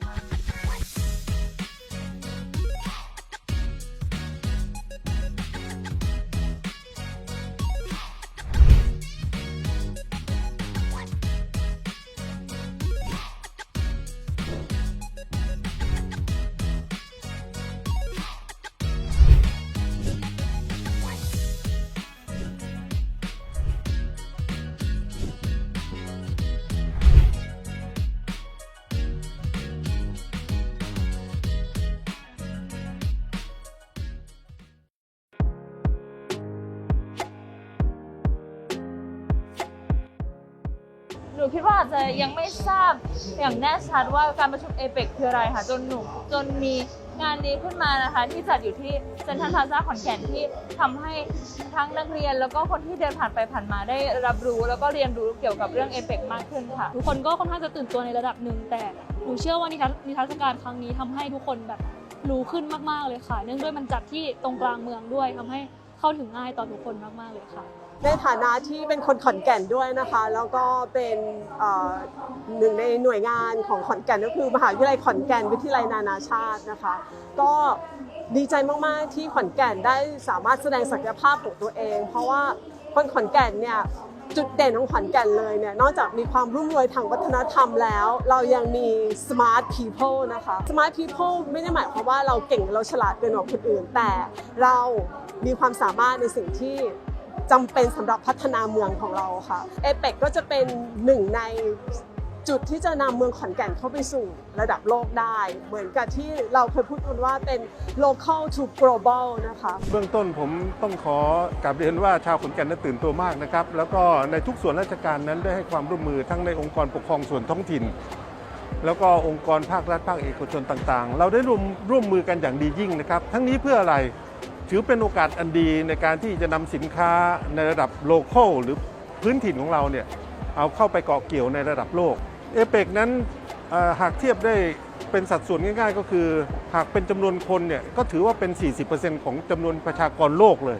Bye. หนูคิดว่าอาจจะยังไม่ทราบอย่างแน่ชัดว่าการประชุมเอเปกคืออะไรค่ะ จนหนูจนมีงานนี้ขึ้นมานะคะ ที่จัดอยู่ที่เซ็นทรัลพลาซ่าขอนแก่นที่ทำให้ทั้งนักเรียน แล้วก็คนที่เดินผ่านไปผ่านมาได้รับรู้ แล้วก็เรียนรู้เกี่ยวกับเรื่องเอเปกมากขึ้นค่ะทุกคนก็ค่อนข้างจะตื่นตัวในระดับหนึ่งแต่หนูเชื่อว่านิทรรศการครั้งนี้ทำให้ทุกคนแบบรู้ขึ้นมากๆเลยค่ะ เนื่องด้วยมันจัดที่ตรงกลางเมืองด้วยทำให้ เข้าถึงง่ายต่อทุกคนมาก ๆ เลยค่ะ ในฐานะที่เป็นคนขอนแก่นด้วยนะคะ แล้วก็เป็นหนึ่งในหน่วยงานของขอนแก่นก็คือมหาวิทยาลัยขอนแก่นวิทยาลัยนานาชาตินะคะ ก็ดีใจมาก ๆ ที่ขอนแก่นได้สามารถแสดงศักยภาพของตัวเอง เพราะว่าคนขอนแก่นเนี่ยจุดเด่นของขอนแก่นเลยเนี่ยนอกจากมีความรุ่มรวยทางวัฒนธรรมแล้ว เรายังมี smart people นะคะ smart people ไม่ได้หมายความว่าเราเก่งเราฉลาดเกินกว่าคนอื่น แต่เรา มีความสามารถในสิ่งที่จำเป็นสำหรับพัฒนาเมืองของเราค่ะเอเปกก็จะเป็นหนึ่งในจุดที่จะนำเมืองขอนแก่นเข้าไปสู่ระดับโลกได้ เหมือนกับที่เราเคยพูดกันว่าเป็น local to global นะคะเบื้องต้นผมต้องขอกราบเรียนว่าชาวขอนแก่นนั้นตื่นตัวมากนะครับ แล้วก็ในทุกส่วนราชการนั้นได้ให้ความร่วมมือทั้งในองค์กรปกครองส่วนท้องถิ่น แล้วก็องค์กรภาครัฐภาคเอกชนต่างๆ เราได้ร่วมร่วมมือกันอย่างดียิ่งนะครับ ทั้งนี้เพื่ออะไร ถือเป็นโอกาสอันดีในการที่จะนำสินค้าในระดับโลเคอลหรือพื้นถิ่นของเราเนี่ยเอาเข้าไปเกาะเกี่ยวในระดับโลกเอเปกนั้นหากเทียบได้เป็นสัดส่วนง่ายๆ ก็คือ หากเป็นจำนวนคนเนี่ยก็ถือว่าเป็น 40%ของจำนวนประชากรโลกเลย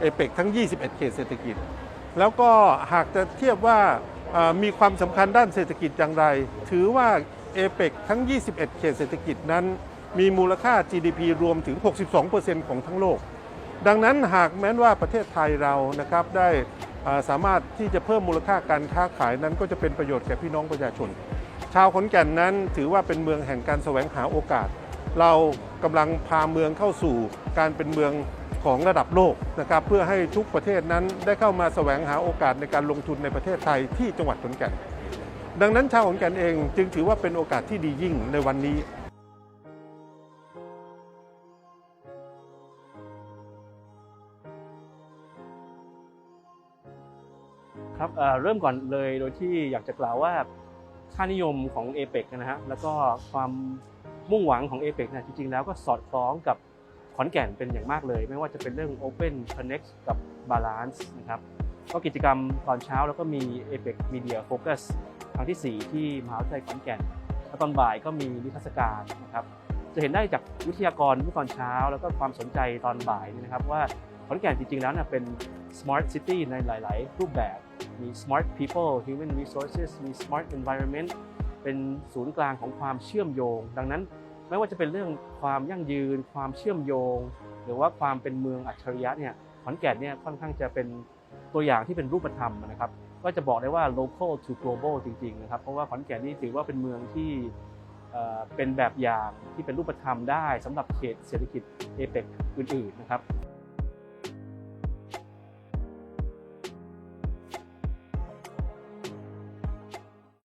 เอเปกทั้ง 21 เขตเศรษฐกิจ แล้วก็หากจะเทียบว่ามีความสำคัญด้านเศรษฐกิจอย่างไร ถือว่าเอเปกทั้ง 21 เขตเศรษฐกิจนั้น มีมูลค่า GDP รวมถึง 62%ของทั้งโลก ดังนั้นหากแม้นว่าประเทศไทยเรานะครับได้สามารถที่จะเพิ่มมูลค่าการค้าขายนั้นก็จะเป็นประโยชน์แก่พี่น้องประชาชน ชาวขอนแก่นนั้นถือว่าเป็นเมืองแห่งการแสวงหาโอกาส เรากำลังพาเมืองเข้าสู่การเป็นเมืองของระดับโลกนะครับเพื่อให้ทุกประเทศนั้นได้เข้ามาแสวงหาโอกาสในการลงทุนในประเทศไทยที่จังหวัดขอนแก่น ดังนั้นชาวขอนแก่นเองจึงถือว่าเป็นโอกาสที่ดียิ่งในวันนี้ ครับเเริ่มก่อนเลยโดยที่อยากจะกล่าวว่าค่านิยมของเอเปกนะฮะแล้วก็ความมุ่งหวังของเอเปกนะจริงๆ แล้วก็สอดคล้องกับขอนแก่นเป็นอย่างมากเลย ไม่ว่าจะเป็นเรื่อง Open Connect กับ Balance นะครับก็กิจกรรมตอนเช้าแล้วก็มี APEC Media Focus ครั้งที่ 4 ที่มหาวิทยาลัยขอนแก่นแล้วตอนบ่ายก็มีนิทรรศการนะครับจะเห็นได้จากวิทยากรเมื่อตอนเช้า แล้วก็ความสนใจตอนบ่ายนี่นะครับว่าขอนแก่นจริงๆแล้วนะเป็น smart city ในหลาย ๆ รูปแบบ มี smart people human resources มี smart environment เป็นศูนย์กลางของความเชื่อมโยง ดังนั้นไม่ว่าจะเป็นเรื่องความยั่งยืน ความเชื่อมโยง หรือว่าความเป็นเมืองอัจฉริยะเนี่ยขอนแก่นเนี่ยค่อนข้างจะเป็นตัวอย่างที่เป็นรูปธรรมนะครับ ก็จะบอกได้ว่า local to global จริงๆนะครับ เพราะว่าขอนแก่นนี่ถือว่าเป็นเมืองที่เป็นแบบอย่างที่เป็นรูปธรรมได้สำหรับเขตเศรษฐกิจเอเปกอื่นๆนะครับ